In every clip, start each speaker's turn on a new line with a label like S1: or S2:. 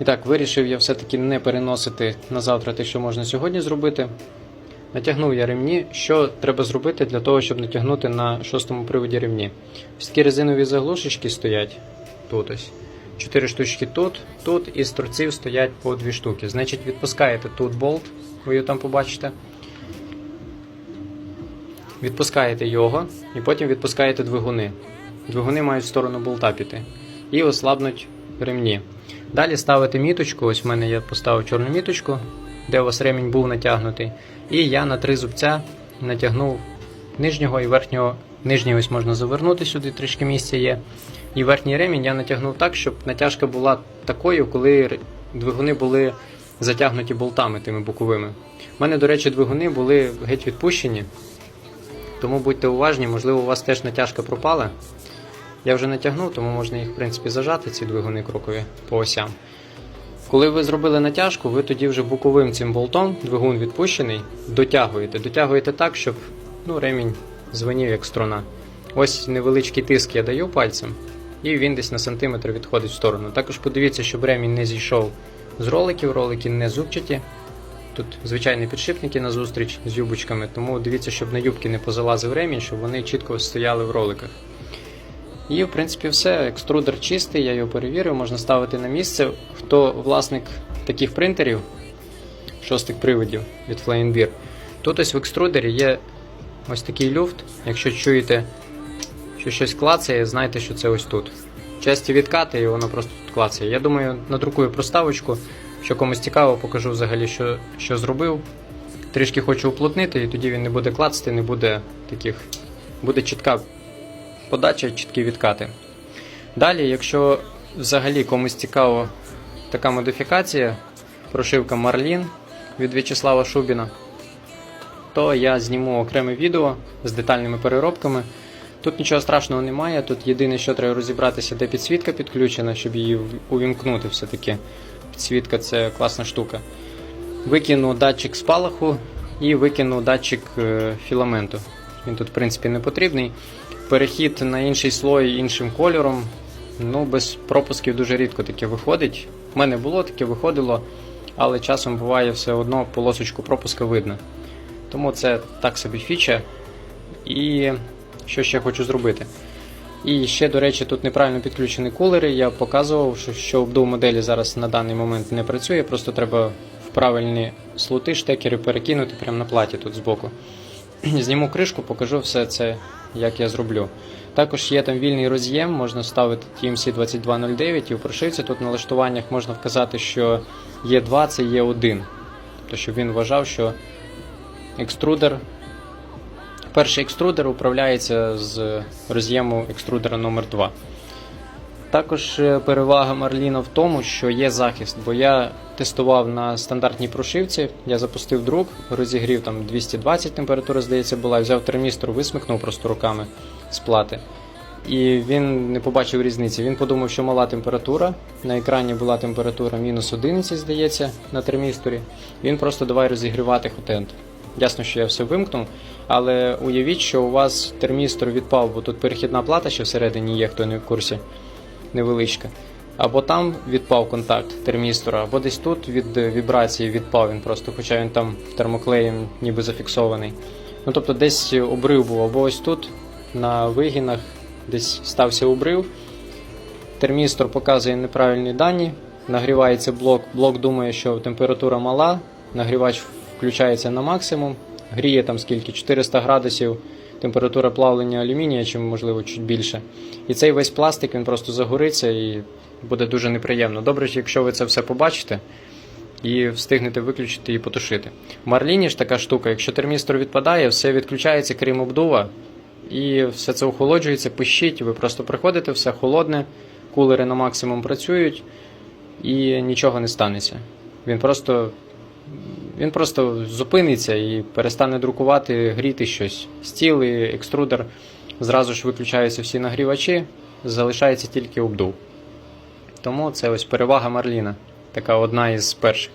S1: І так, вирішив я все-таки не переносити на завтра те, що можна сьогодні зробити. Натягнув я ремні. Що треба зробити для того, щоб натягнути на шостому приводі ремні? Ось такі резинові заглушечки стоять тут ось. Чотири штучки тут, тут і з торців стоять по дві штуки. Значить, відпускаєте тут болт, ви його там побачите. Відпускаєте його і потім відпускаєте двигуни. Двигуни мають в сторону болта піти. І ослабнуть ремні. Далі ставите міточку. Ось в мене я поставив чорну міточку, де у вас ремінь був натягнутий. І я на три зубця натягнув нижнього і верхнього. Нижній ось можна завернути сюди, трішки місця є. І верхній ремінь я натягнув так, щоб натяжка була такою, коли двигуни були затягнуті болтами тими боковими. У мене, до речі, двигуни були геть відпущені, тому будьте уважні, можливо, у вас теж натяжка пропала. Я вже натягнув, тому можна їх, в принципі, зажати, ці двигуни крокові по осям. Коли ви зробили натяжку, ви тоді вже боковим цим болтом, двигун відпущений, дотягуєте. Дотягуєте так, щоб ну, ремінь звенів як струна. Ось невеличкий тиск я даю пальцем, і він десь на сантиметр відходить в сторону. Також подивіться, щоб ремінь не зійшов з роликів, ролики не зубчаті. Тут звичайні підшипники на зустріч з юбочками, тому дивіться, щоб на юбки не позалазив ремінь, щоб вони чітко стояли в роликах. І, в принципі, все. Екструдер чистий, я його перевірив, можна ставити на місце. Хто власник таких принтерів, шостих приводів від Flying тут ось в екструдері є ось такий люфт. Якщо чуєте, що щось клацає, знайте, що це ось тут. Часті відкати, і воно просто тут клацає. Я думаю, надрукую проставочку. Що комусь цікаво, покажу взагалі, що, що зробив. Трішки хочу уплотнити, і тоді він не буде клацати, не буде таких. Буде чітка подача, чіткі відкати. Далі, якщо взагалі комусь цікаво така модифікація, прошивка Marlin від В'ячеслава Шубіна, то я зніму окреме відео з детальними переробками. Тут нічого страшного немає. Тут єдине, що треба розібратися, де підсвітка підключена, щоб її увімкнути все-таки. Підсвітка це класна штука. Викину датчик спалаху і викину датчик е, філаменту. Він тут, в принципі, не потрібний. Перехід на інший слой іншим кольором. Ну, без пропусків дуже рідко таке виходить. У мене було таке, виходило, але часом буває все одно полосочку пропуска видно. Тому це так собі фіча. І що ще хочу зробити? І ще, до речі, тут неправильно підключені кулери. Я показував, що, обдув моделі зараз на даний момент не працює, просто треба в правильні слоти, штекери перекинути прямо на платі тут збоку. Зніму кришку, покажу все це, як я зроблю. Також є там вільний роз'єм, можна вставити TMC 2209 і в прошивці тут в налаштуваннях можна вказати, що є 2 це є 1. Тобто, щоб він вважав, що екструдер Перший екструдер управляється з роз'єму екструдера номер 2 Також е, перевага Марліна в тому, що є захист, бо я тестував на стандартній прошивці, я запустив друк, розігрів там 220 температура, здається, була, взяв термістор, висмикнув просто руками з плати. І він не побачив різниці. Він подумав, що мала температура. На екрані була температура мінус 11, здається, на термісторі. Він просто давай розігрівати хотент. Ясно, що я все вимкнув, але уявіть, що у вас термістор відпав, бо тут перехідна плата ще всередині є, хто не в курсі, невеличка. Або там відпав контакт термістора, або десь тут від е, вібрації відпав він просто, хоча він там термоклеєм ніби зафіксований. Ну тобто десь обрив був, або ось тут на вигінах десь стався обрив. Термістор показує неправильні дані, нагрівається блок. Блок думає, що температура мала, нагрівач включається на максимум, гріє там скільки 400 градусів, температура плавлення алюмінія, чи можливо чуть більше. І цей весь пластик він просто загориться і буде дуже неприємно. Добре, якщо ви це все побачите і встигнете виключити і потушити. В Марліні ж така штука, якщо термістор відпадає, все відключається, крім обдува, і все це охолоджується, пищить, ви просто приходите, все холодне, кулери на максимум працюють і нічого не станеться. Він просто, він просто зупиниться і перестане друкувати, гріти щось. Стіл і екструдер зразу ж виключаються всі нагрівачі, залишається тільки обдув. Тому це ось перевага Марліна, така одна із перших.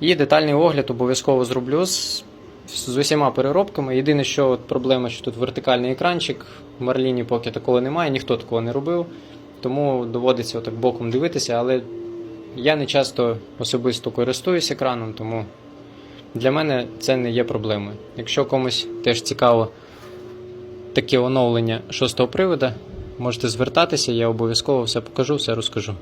S1: І детальний огляд обов'язково зроблю з, з усіма переробками. Єдине, що от проблема, що тут вертикальний екранчик. В Марліні поки такого немає, ніхто такого не робив. тому доводиться отак боком дивитися, але я не часто особисто користуюсь екраном, тому для мене це не є проблемою. Якщо комусь теж цікаво таке оновлення шостого привода, можете звертатися, я обов'язково все покажу, все розкажу.